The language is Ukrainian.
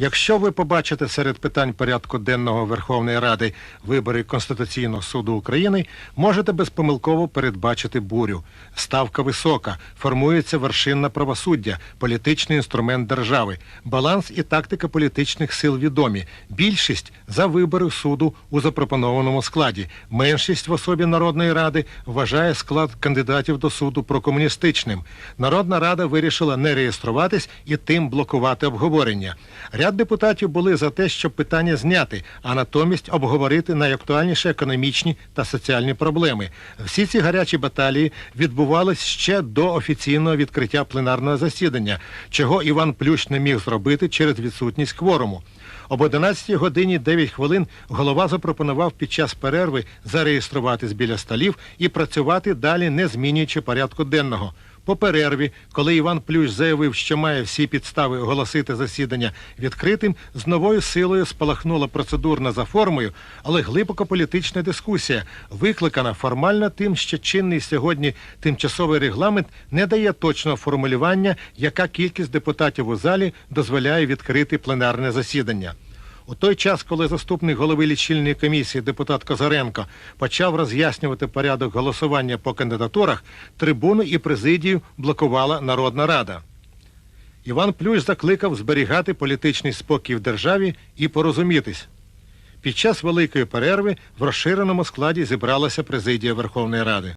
Якщо ви побачите серед питань порядку денного Верховної Ради вибори Конституційного суду України, можете безпомилково передбачити бурю. Ставка висока, формується вершинна правосуддя, політичний інструмент держави, баланс і тактика політичних сил відомі. Більшість за вибори суду у запропонованому складі. Меншість в особі Народної Ради вважає склад кандидатів до суду прокомуністичним. Народна Рада вирішила не реєструватись і тим блокувати обговорення. Ряд депутатів були за те, щоб питання зняти, а натомість обговорити найактуальніші економічні та соціальні проблеми. Всі ці гарячі баталії відбувались ще до офіційного відкриття пленарного засідання, чого Іван Плющ не міг зробити через відсутність кворуму. Об 11 годині 9 хвилин голова запропонував під час перерви зареєструватись біля столів і працювати далі, не змінюючи порядку денного. По перерві, коли Іван Плющ заявив, що має всі підстави оголосити засідання відкритим, з новою силою спалахнула процедурна за формою, але глибоко політична дискусія, викликана формально тим, що чинний сьогодні тимчасовий регламент не дає точного формулювання, яка кількість депутатів у залі дозволяє відкрити пленарне засідання. У той час, коли заступник голови лічильної комісії депутат Козаренко почав роз'яснювати порядок голосування по кандидатурах, трибуну і президію блокувала Народна Рада. Іван Плющ закликав зберігати політичний спокій в державі і порозумітись. Під час великої перерви в розширеному складі зібралася президія Верховної Ради.